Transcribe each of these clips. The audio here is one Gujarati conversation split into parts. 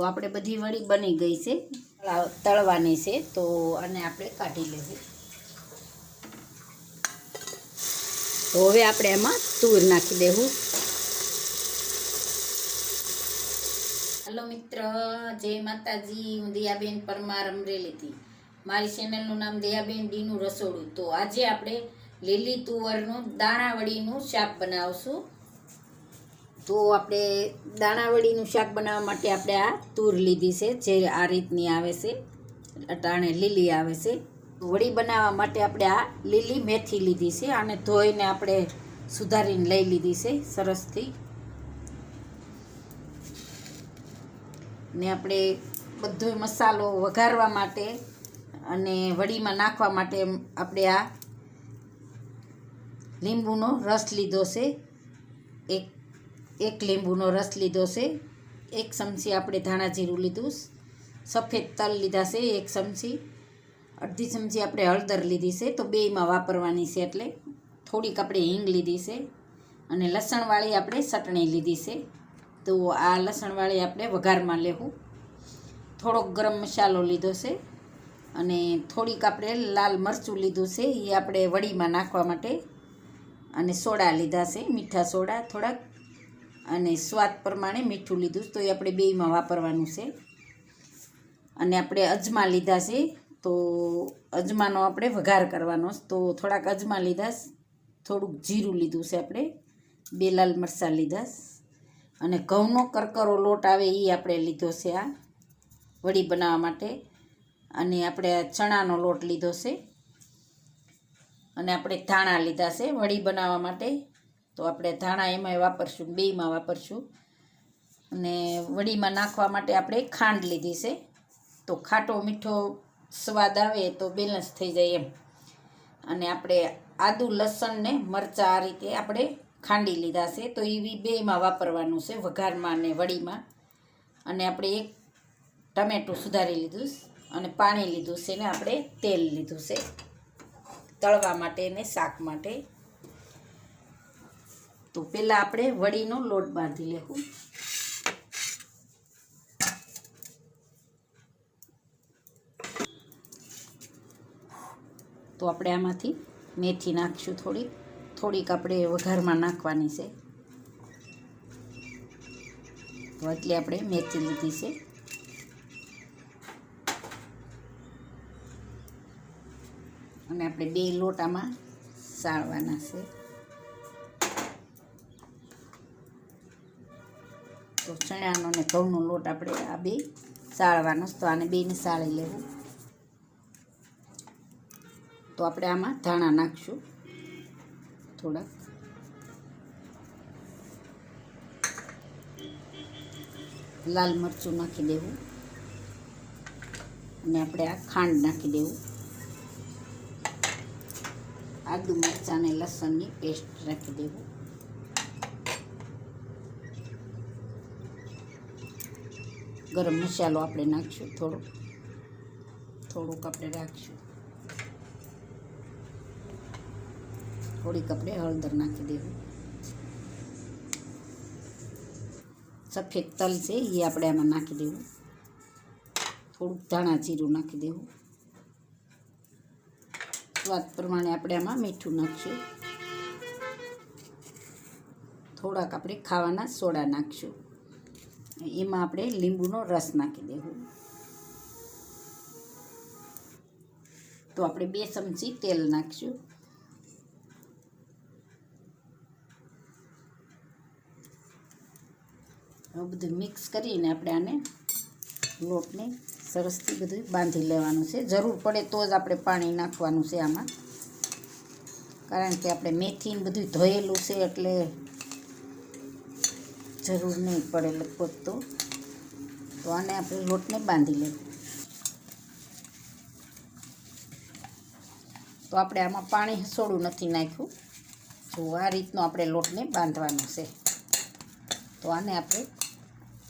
તો આપણે બધી વળી બની ગઈ છે, તળા- તળવાની છે, તો આને આપણે કાઢી લેવું. તો હવે આપણે એમાં તુર નાખી દેવું. હલો મિત્ર, જય માતાજી, હું દયાબેન પરમાર અમરેલીથી મારી ચેનલનું નામ દયાબેન ડીનું રસોડું. તો આજે આપણે લીલી તુવરનું દાણાવળીનું શાક બનાવશું. તો આપણે દાણાવળીનું શાક બનાવવા માટે આપણે આ તુર લીધી છે, જે આ રીતની આવે છે, અટાણે લીલી આવે છે. વડી બનાવવા માટે આપણે આ લીલી મેથી લીધી છે આને ધોઈને આપણે સુધારીને લઈ લીધી છે, સરસથી. ને આપણે બધો મસાલો વઘારવા માટે અને વડીમાં નાખવા માટે આપણે આ લીંબુનો રસ લીધો છે, એક એક લીંબુનો રસ લીધો છે, એક ચમચી આપણે ધાણા જીરું લીધું સફેદ તલ લીધા છે, એક ચમચી, અડધી ચમચી આપણે હળદર લીધી છે, તો બેયમાં વાપરવાની છે એટલે થોડીક આપણે હિંગ લીધી છે અને લસણવાળી આપણે ચટણી લીધી છે, તો આ લસણવાળી આપણે વઘારમાં લેવું. થોડોક ગરમ મસાલો લીધો છે અને થોડીક આપણે લાલ મરચું લીધું છે, એ આપણે વડીમાં નાખવા માટે અને સોડા લીધા છે, મીઠા સોડા, થોડાક અને સ્વાદ પ્રમાણે મીઠું લીધું તો એ આપણે બેયમાં વાપરવાનું છે. અને આપણે અજમા લીધા છે. તો અજમાનો આપણે વઘાર કરવાનો તો થોડાક અજમા લીધા થોડુંક જીરું લીધું છે આપણે. બે લાલ મરચાં લીધા અને ઘઉંનો કરકરો લોટ આવે એ આપણે લીધો છે આ વડી બનાવવા માટે. અને આપણે ચણાનો લોટ લીધો છે. અને આપણે ધાણા લીધા છે વડી બનાવવા માટે. તો આપણે ધાણા એમાંય વાપરશું બેયમાં વાપરશું. અને વડીમાં નાખવા માટે આપણે ખાંડ લીધી છે. તો ખાટો મીઠો સ્વાદ આવે તો બેલેન્સ થઈ જાય એમ. અને આપણે આદુ, લસણ ને મરચાં આ રીતે આપણે ખાંડી લીધા છે. તો એવી બેમાં વાપરવાનું છે, વઘારમાં અને વડીમાં. અને આપણે એક ટમેટું સુધારી લીધું અને પાણી લીધું છે ને આપણે તેલ લીધું છે. તળવા માટે ને શાક માટે. તો પહેલાં આપણે વડીનો લોટ બાંધી લેવું. તો આપણે આમાંથી મેથી નાખીશું થોડીક થોડીક આપણે વઘારમાં નાખવાની છે. તો એટલે આપણે મેથી લીધી છે. અને આપણે બે લોટામાં સાળવાના છે. ચણાનો અને ઘઉંનો લોટ આપણે આ બે સાળવાનો. તો આને બેને સાળી લેવું. તો આપણે આમાં ધાણા નાખશું થોડાક. લાલ મરચું નાખી દેવું અને આપણે આ ખાંડ નાખી દેવું. આદુ મરચાં અને લસણની પેસ્ટ નાખી દેવું. ગરમ મસાલો આપણે નાખશું, થોડોક. થોડુંક આપણે રાખશું. થોડીક આપણે હળદર નાખી દેવું. સફેદ તલ છે, એ આપણે આમાં નાખી દેવું. થોડુંક ધાણા જીરું નાખી દેવું. સ્વાદ પ્રમાણે આપણે આમાં મીઠું નાખશું. થોડાક આપણે ખાવાના સોડા નાખશું. એમાં આપણે લીંબુનો રસ નાખી દેવું. તો આપણે બે ચમચી તેલ નાખશું. હવે બધું મિક્સ કરીને આપણે આને લોટને સરસથી બધું બાંધી લેવાનું છે. જરૂર પડે તો જ આપણે પાણી નાખવાનું છે આમાં. કારણ કે આપણે મેથી ને બધું ધોયેલું છે એટલે જરૂર નહીં પડે લગભગ તો. આને આપણે લોટને બાંધી લેવું તો આપણે આમાં પાણી સોડું નથી નાખ્યું. જો આ રીતનો આપણે લોટને બાંધવાનો છે. તો આને આપણે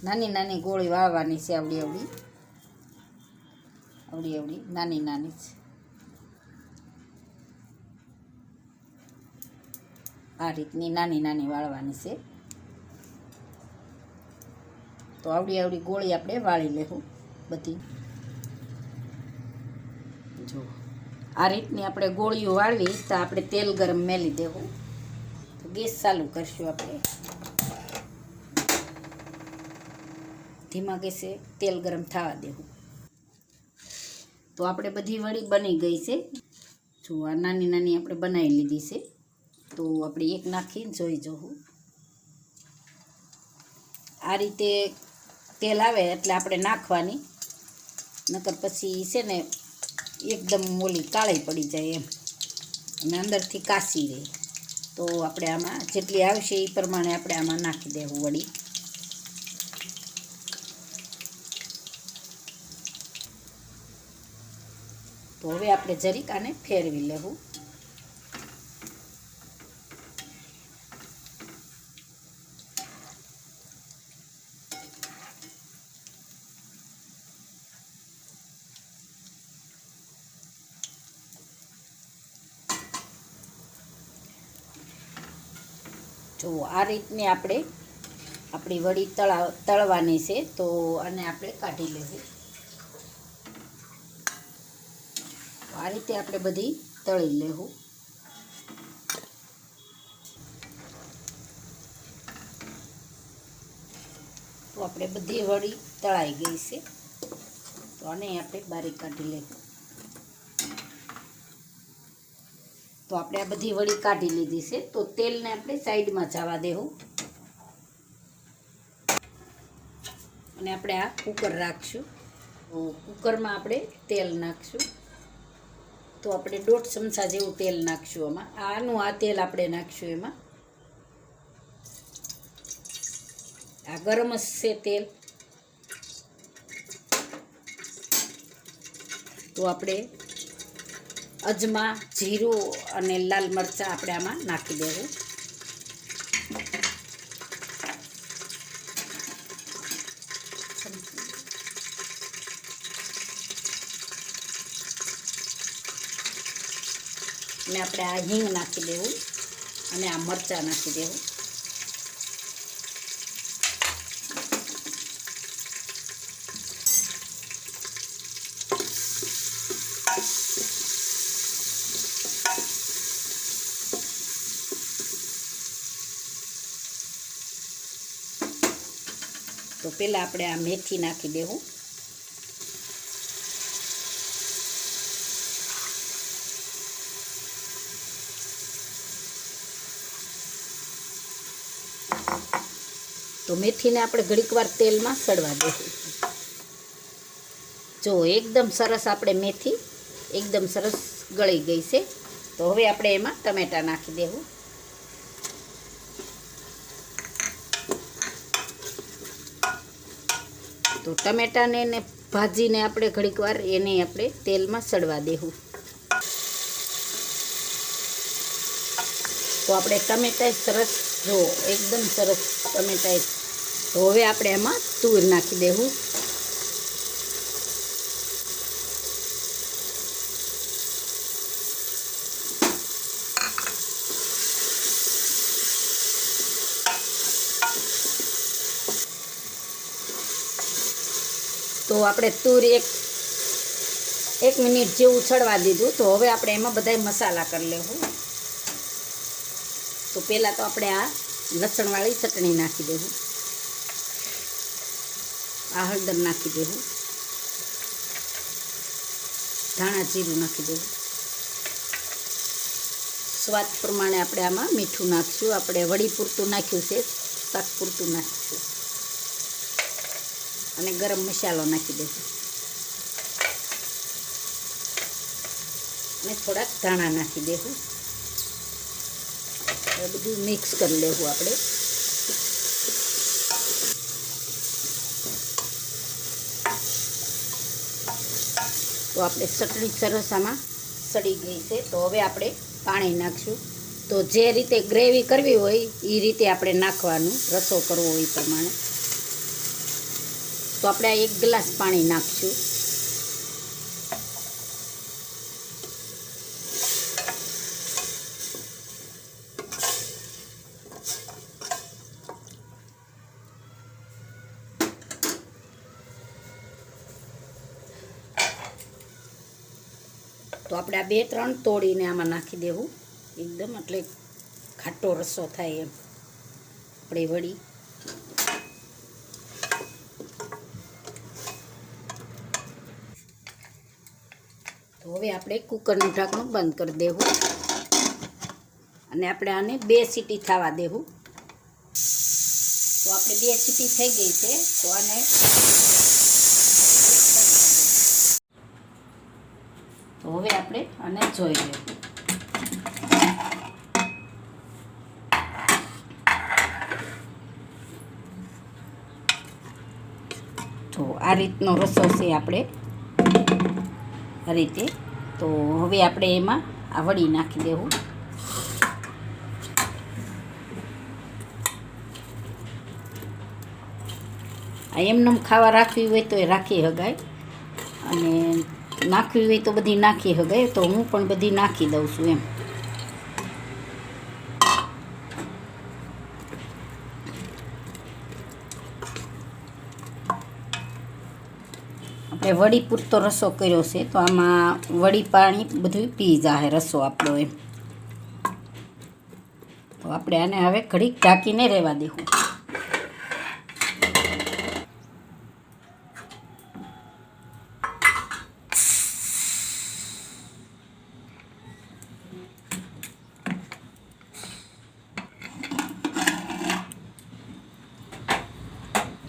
નાની નાની ગોળી વાળવાની છે આવડી આવડી. આવડી આવડી, નાની નાની છે આ રીતની નાની નાની વાળવાની છે. તો આવડી આવડી ગોળી આપણે વાળી લેવું બધી. જો, આ રીતની આપણે ગોળીઓ વાળવી તો આપણે તેલ ગરમ મેલી દેવું. તો ગેસ ચાલુ કરશું આપણે. ધીમા ગેસે તેલ ગરમ થવા દેવું. તો આપણે બધી વળી બની ગઈ છે. જો, આ નાની નાની આપણે બનાવી લીધી છે. તો આપણે એક નાખીને જોઈ જવું આ રીતે તેલ આવે એટલે આપણે નાખવાની. નકર પછી છે ને એકદમ મોલી કાળી પડી જાય એમ. અને અંદરથી કાસી રહે. તો આપણે આમાં જેટલી આવશે એ પ્રમાણે આપણે આમાં નાખી દેવું વળી તો હવે આપણે જરીક આને ફેરવી લેવું જો આ રીતની આપણે આપણી વડી તળા તળવાની છે, તો આને આપણે કાઢી લેવું. આ રીતે આપણે બધી તળી લેવું. તો આપણે બધી વડી તળાઈ ગઈ છે. તો આને આપણે બારીક કાઢી લેવું. તો આપણે આ બધી વળી કાઢી લીધી છે. તો તેલને આપણે સાઈડમાં જવા દેવું. અને આપણે આ કુકર રાખશું. તો કુકરમાં આપણે તેલ નાખશું. તો આપણે દોઢ ચમચા જેવું તેલ નાખશું આમાં. આનું આ તેલ આપણે નાખશું એમાં. આ ગરમ જ છે તેલ. તો આપણે અજમા, જીરું અને લાલ મરચાં આપણે આમાં નાખી દેવું. અને આપણે આ હિંગ નાખી દેવું અને આ મરચાં નાખી દેવું. પહેલાં આપણે આ મેથી નાખી દેવું. તો મેથીને આપણે ઘડીક વાર તેલમાં સડવા દઈશું જો એકદમ સરસ આપણે મેથી એકદમ સરસ ગળી ગઈ છે. તો હવે આપણે એમાં ટમેટાં નાખી દેવું. તો ટમેટાને ને ભાજીને આપણે ઘડીક વાર એને આપણે તેલમાં સડવા દેવું. તો આપણે ટમેટા સરસ, જો, એકદમ સરસ ટમેટા હવે આપણે એમાં તુર નાખી દેવું. તો આપણે તુર એક એક મિનિટ જેવું ઉછળવા દીધું. તો હવે આપણે એમાં બધા મસાલા કરી લેવું તો પહેલાં તો આપણે આ લસણવાળી ચટણી નાખી દેવું. આ હળદર નાખી દેવું. ધાણા જીરું નાખી દેવું. સ્વાદ પ્રમાણે આપણે આમાં મીઠું નાખીશું. આપણે વડી પૂરતું નાખ્યું છે, શાક પૂરતું નાખીશું અને ગરમ મસાલો નાખી દઈશું અને થોડાક ધાણા નાખી દઈશું બધું મિક્સ કરી લેવું આપણે. તો આપણે ચટણી સરસ આમાં સડી ગઈ છે. તો હવે આપણે પાણી નાખશું. તો જે રીતે ગ્રેવી કરવી હોય એ રીતે આપણે નાખવાનું, રસો કરવો હોય પ્રમાણે. તો આપણે એક ગ્લાસ પાણી નાખશું. તો આપણે આ બે ત્રણ તોડીને આમાં નાખી દેવું. એકદમ એટલે ખાટો રસો થાય એમ. આપણે વળી હવે આપણે કુકરનું ઢાંકણું બંધ કરી દેવું. અને આપણે આને બે સીટી થવા દેવું. તો આપણે બે સીટી થઈ ગઈ છે, તો આને તો હવે આપણે આને જોઈ લેવું તો આ રીતનો રસો છે આપણે આ રીતે. તો હવે આપણે એમાં આ વડી નાખી દેવું. આ એમનેમ ખાવા રાખવી હોય તો એ રાખી શકાય અને નાખવી હોય તો બધી નાખી શકાય તો હું પણ બધી નાખી દઉં છું એમ. આપણે વડી પૂરતો રસો કર્યો છે, તો આમાં વડી પાણી બધું પી જાહે રસો આપણો એમ. તો આપણે આને હવે ઘડીક ઢાંકીને રહેવા દેવું.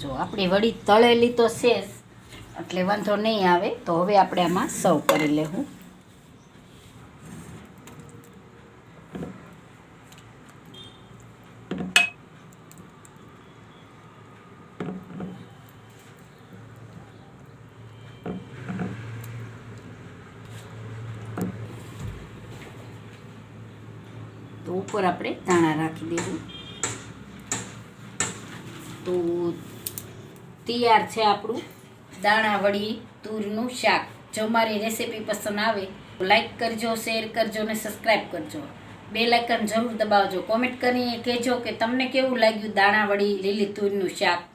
જો આપણી વડી તળેલી તો છે એટલે વાંધો નહીં આવે, તો હવે આપણે આમાં સર્વ કરી લેવું. તો ઉપર આપણે ધાણા રાખી દેવું. તો તૈયાર છે આપણું દાણા, વડી, તુરનું શાક. જો મારી રેસીપી પસંદ આવે, તો લાઈક કરજો શેર કરજો અને સબસ્ક્રાઈબ કરજો. બે લાઇકન જરૂર દબાવજો. કોમેન્ટ કરીને કહેજો કે તમને કેવું લાગ્યું દાણા, વડી, લીલી, તુરનું શાક?